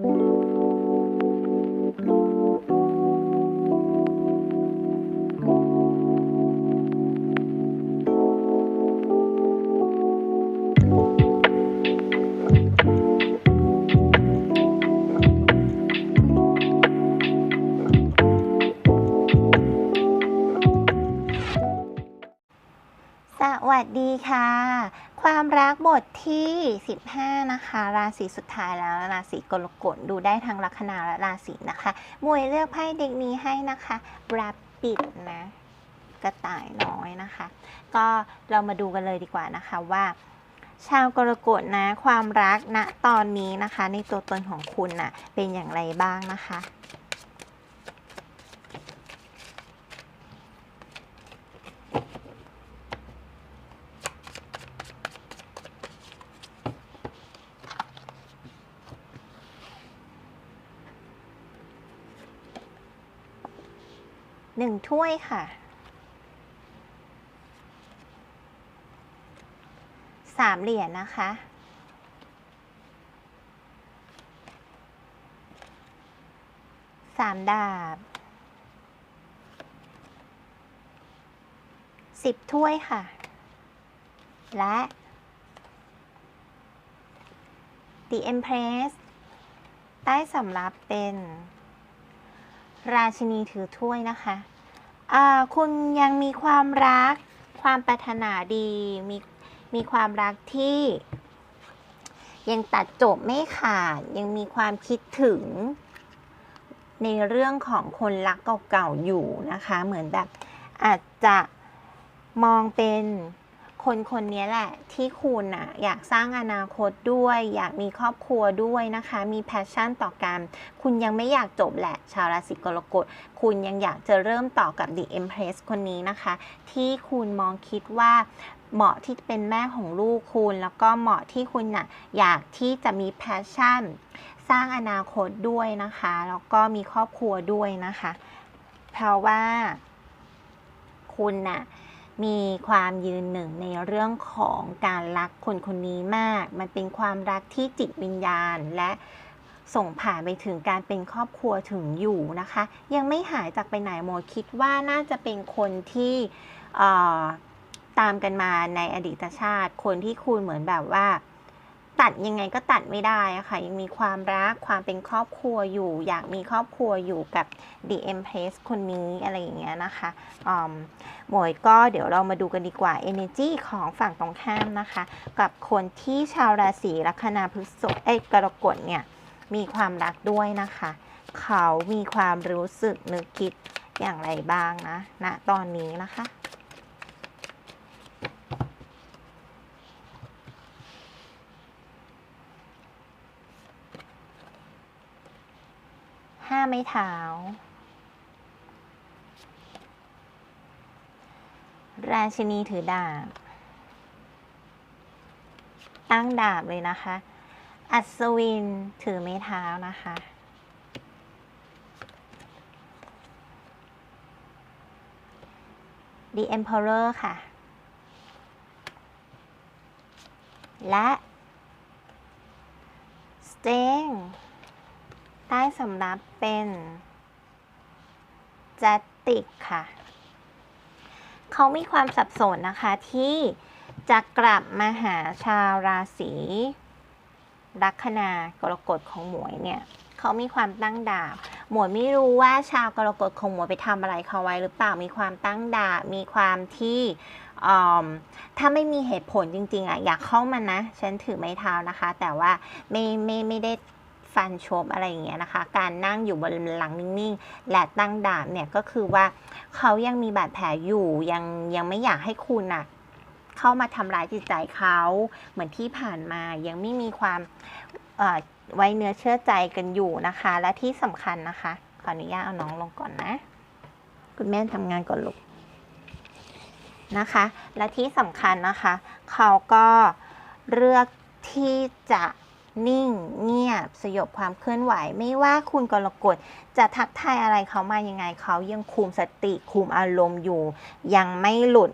สวัสดีค่ะ ความรักบทที่ 15 นะคะ ราศีสุดท้ายแล้วราศีกรกฎดูได้ทั้งลัคนาและราศีนะคะมวยเลือกไพ่เด็กนี้ให้นะคะรับปิดนะกระต่ายน้อยนะคะ ก็เรามาดูกันเลยดีกว่านะคะว่า ชาวกรกฎนะความรักณตอนนี้นะคะ ในตัวตนของคุณน่ะเป็นอย่างไรบ้างนะคะ หนึ่งถ้วยค่ะสามเหรียญนะคะสามดาบสิบถ้วยค่ะ และ The Empress ใต้สำรับเป็น ราชินีถือถ้วยนะคะคุณยังมีความรักความปรารถนาดีมีมีความรักที่ ยังตัดจบไม่ขาดยังมีความคิดถึง ในเรื่องของคนรักเก่าๆอยู่นะคะ เหมือนแบบอาจจะมองเป็น คนคนนี้แหละที่คุณอะอยากสร้างอนาคตด้วย อยากมีครอบครัวด้วยนะคะ มีแพชชั่นต่อกันคุณยังไม่อยากจบแหละ ชาวราศีกรกฎคุณยังอยากจะเริ่มต่อกับ The Empress คนนี้นะคะ ที่คุณมองคิดว่าเหมาะที่เป็นแม่ของลูกคุณ แล้วก็เหมาะที่คุณน่ะอยากที่จะมีแพชชั่น สร้างอนาคตด้วยนะคะ แล้วก็มีครอบครัวด้วยนะคะ เพราะว่าคุณน่ะ มีความยืนหนึ่งในเรื่องของการรักคนคนนี้มาก มันเป็นความรักที่จิตวิญญาณและส่งผ่านไปถึงการเป็นครอบครัวถึงอยู่นะคะ ยังไม่หายจากไปไหนโมคิดว่าน่าจะเป็นคนที่ตามกันมาในอดีตชาติ คนที่คุณเหมือนแบบว่า ตัดยังไงก็ตัดไม่ได้อะค่ะ ยังมีความรักความเป็นครอบครัวอยู่ อยากมีครอบครัวอยู่กับ The Empress คนนี้อะไรอย่างเงี้ยนะคะอมหมวยก็เดี๋ยวเรามาดูกันดีกว่า Energy ของฝั่งตรงข้ามนะคะ กับคนที่ชาวราศีลัคนาพฤษภเอ้กรกฎเนี่ยมีความรักด้วยนะคะ เขามีความรู้สึกนึกคิดอย่างไรบ้างนะณตอนนี้นะคะ ห้าไม้เท้า ราชินีถือดาบ ตั้งดาบเลยนะคะ อัศวินถือไม้เท้านะคะ The Emperor ค่ะ และ Sting ใต้สำรับเป็นจัตติกค่ะ เขามีความสับสนนะคะที่จะกลับมาหาชาวราศีลัคนากรกฎของหมวยเนี่ยเขามีความตั้งดาบ หมวยไม่รู้ว่าชาวกรกฎของหมวยไปทำอะไรเขาไว้หรือเปล่ามีความตั้งดาบ มีความที่ถ้าไม่มีเหตุผลจริง ๆอะอยากเข้ามานะ ฉันถือไม้เท้านะคะ แต่ว่าไม่ไม่ไม่ได้ ฟันชบอะไรอย่างเงี้ยนะคะ การนั่งอยู่บนหลังนิ่งๆ และตั้งดาบเนี่ยก็คือว่าเขายังมีบาดแผลอยู่ยังยังไม่อยากให้คุณน่ะเข้ามาทำร้ายจิตใจเขาเหมือนที่ผ่านมายังไม่มีความไว้เนื้อเชื่อใจกันอยู่นะคะ และที่สำคัญนะคะ ขออนุญาตเอาน้องลงก่อนนะ คุณแม่ทำงานก่อนลูกนะคะ และที่สำคัญนะคะ เขาก็เลือกที่จะ นิ่ง เงียบ สยบความเคลื่อนไหว ไม่ว่าคุณกรกฎจะทักทายอะไรเขามายังไงเขายังคุมสติคุมอารมณ์อยู่ ยังไม่หลุด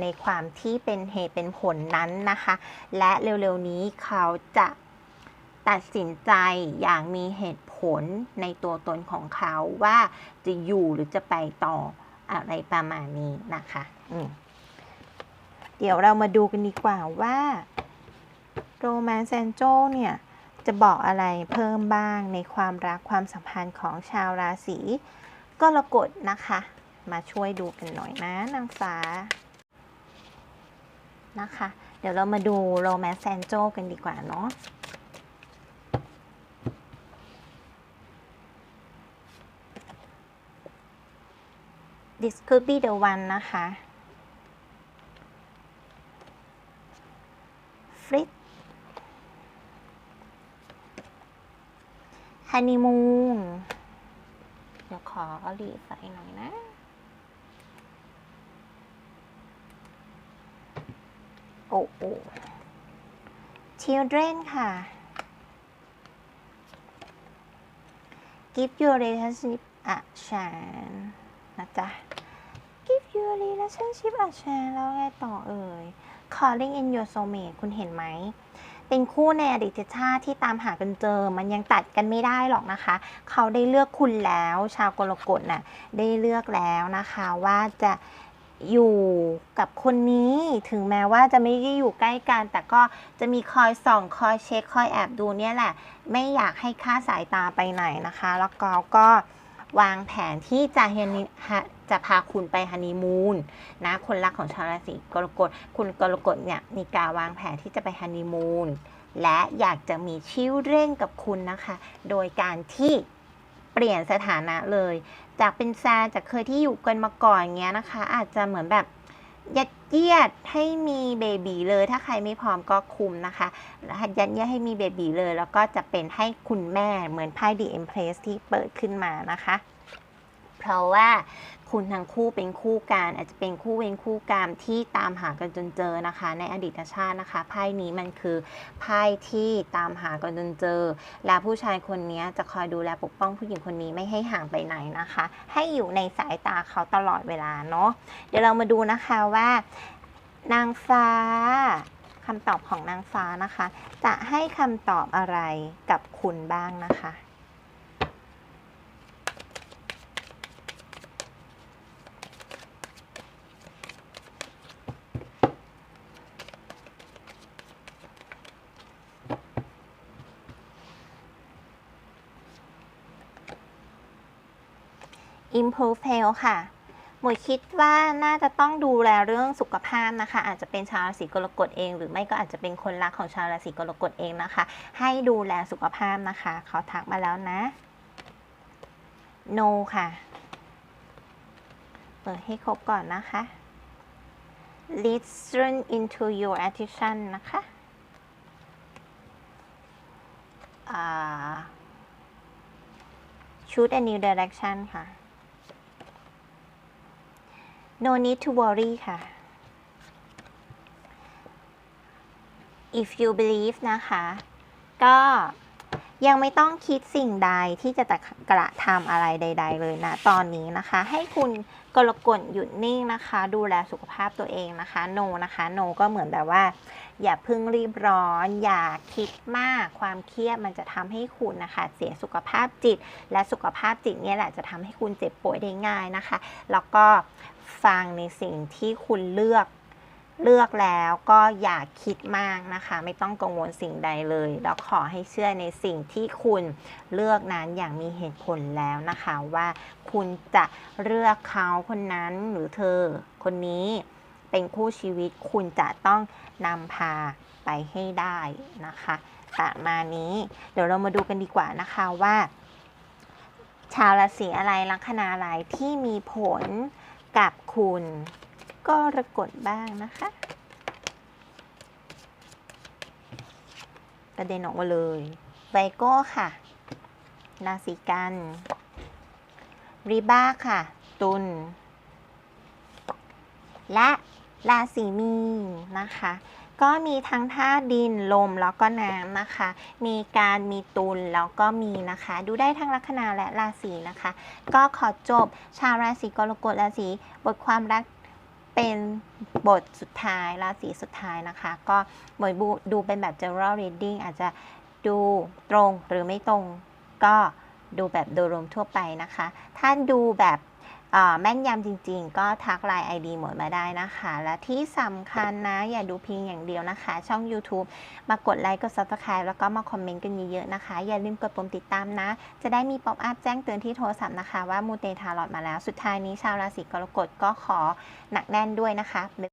ในความที่เป็นเหตุเป็นผลนั้นนะคะ และเร็วๆนี้เขาจะตัดสินใจอย่างมีเหตุผลในตัวตนของเขาว่าจะอยู่หรือจะไปต่ออะไรประมาณนี้นะคะ เดี๋ยวเรามาดูกันดีกว่าว่า โรแมน c ซนโจเนี่ยจะบอกอะไรเพิ่มบ้างในความรักความสัมพันธ์ของชาวราศีกรกฎนะคะ มาช่วยดูกันหน่อยนะนางฟ้านะคะ เดี๋ยวเรามาดูโรแมน c ซนโจกันดีกว่าเนาะ this could be the one นะคะ ฮันนีมูนเดี๋ยวขอหลีใส่หน่อยนะ โอ้โอ้ children ค่ะ give your relationship a chance นะจ๊ะ give your relationship a chance แล้วไงต่อเอ่ย calling in your soulmate คุณเห็นไหม เป็นคู่ในอดีตชาติที่ตามหากันเจอ มันยังตัดกันไม่ได้หรอกนะคะ เขาได้เลือกคุณแล้ว ชาวกรกฎน่ะได้เลือกแล้วนะคะว่าจะอยู่กับคนนี้ถึงแม้ว่าจะไม่ได้อยู่ใกล้กัน แต่ก็จะมีคอยส่องคอยเช็คคอยแอบดูเนี่ยแหละ ไม่อยากให้ค่าสายตาไปไหนนะคะ แล้วก็ก็ วางแผนที่จะเฮนิฮะจะพาคุณไปฮันนีมูนนะคนรักของชาวราศีกรกฎคุณกรกฎเนี่ยมีการวางแผนที่จะไปฮันนีมูนและอยากจะมีชิวเร่งกับคุณนะคะ โดยการที่เปลี่ยนสถานะเลย จากเป็นแฟนจากเคยที่อยู่กันมาก่อนเงี้ยนะคะ อาจจะเหมือนแบบ ยัดเยียดให้มีเบบีเลย ถ้าใครไม่พร้อมก็คุมนะคะยัดเยียดให้มีเบบีเลย แล้วก็จะเป็นให้คุณแม่เหมือนไพ่ The Empress ที่เปิดขึ้นมานะคะ เพราะว่า คุณทั้งคู่เป็นคู่กันอาจจะเป็นคู่เวรคู่กรรมที่ตามหากันจนเจอนะคะ ในอดีตชาตินะคะไพ่นี้มันคือไพ่ที่ตามหากันจนเจอ และผู้ชายคนนี้จะคอยดูแลปกป้องผู้หญิงคนนี้ไม่ให้ห่างไปไหนนะคะ ให้อยู่ในสายตาเขาตลอดเวลาเนาะเดี๋ยวเรามาดูนะคะว่านางฟ้าคำตอบของนางฟ้านะคะ จะให้คำตอบอะไรกับคุณบ้างนะคะ improve health ค่ะ หมวยคิดว่าน่าจะต้องดูแลเรื่องสุขภาพนะคะ อาจจะเป็นชาวราศีกรกฎเอง หรือไม่ก็อาจจะเป็นคนรักของชาวราศีกรกฎเองนะคะ ให้ดูแลสุขภาพนะคะ เขาทักมาแล้วนะ no ค่ะ เปิดให้ครบก่อนนะคะ listen into your attention นะคะอ่า choose a new direction ค่ะ no need to worry ค่ะ if you believe นะคะ ก็ยังไม่ต้องคิดสิ่งใดที่จะกระทำอะไรใด ๆ เลยนะ ตอนนี้นะคะ ให้คุณกรกฎหยุดนิ่งนะคะ ดูแลสุขภาพตัวเองนะคะ โนนะคะ โนก็เหมือนแบบว่า อย่าเพิ่งรีบร้อน อย่าคิดมาก ความเครียดมันจะทำให้คุณนะคะ เสียสุขภาพจิต และสุขภาพจิตเนี่ยแหละจะทำให้คุณเจ็บป่วยได้ง่ายนะคะ แล้วก็ ฟังในสิ่งที่คุณเลือกเลือกแล้วก็อย่าคิดมากนะคะ ไม่ต้องกังวลสิ่งใดเลย แล้วขอให้เชื่อในสิ่งที่คุณเลือกนั้นอย่างมีเหตุผลแล้วนะคะว่าคุณจะเลือกเขาคนนั้นหรือเธอ คนนี้เป็นคู่ชีวิตคุณจะต้องนำพาไปให้ได้นะคะประมาณนี้ เดี๋ยวเรามาดูกันดีกว่านะคะว่า ชาวราศีอะไรลัคนาอะไรที่มีผล กับคุณ ก็รกฎบ้างนะคะ ประเด็นออกมาเลยไวโก้ค่ะ ราศีกันริบ้าค่ะ ตุลและราศีมีนนะคะ ก็มีทั้งธาตุดินลมแล้วก็น้ำนะคะ มีการมีตุลแล้วก็มีนะคะ ดูได้ทั้งลัคนาและราศีนะคะ ก็ขอจบชาวราศีกรกฎราศีบทความรักเป็นบทสุดท้ายราศีสุดท้ายนะคะ ก็หมยบูดูเป็นแบบ general reading อาจจะดูตรงหรือไม่ตรงก็ดูแบบโดยรวมทั่วไปนะคะ ถ้าดูแบบ แม่นยำจริงๆ ก็ทักไลน์ ID หมดมาได้นะคะ และที่สำคัญนะ อย่าดูเพียงอย่างเดียวนะคะ ช่อง YouTube มากดไลค์กด Subscribe แล้วก็มาคอมเมนต์กันเยอะๆนะคะ อย่าลืมกดปุ่มติดตามนะ จะได้มีป๊อปอัพแจ้งเตือนที่โทรศัพท์นะคะ ว่ามูเตทารอดมาแล้วสุดท้ายนี้ชาวราศีกรกฎก็ขอหนักแน่นด้วยนะคะ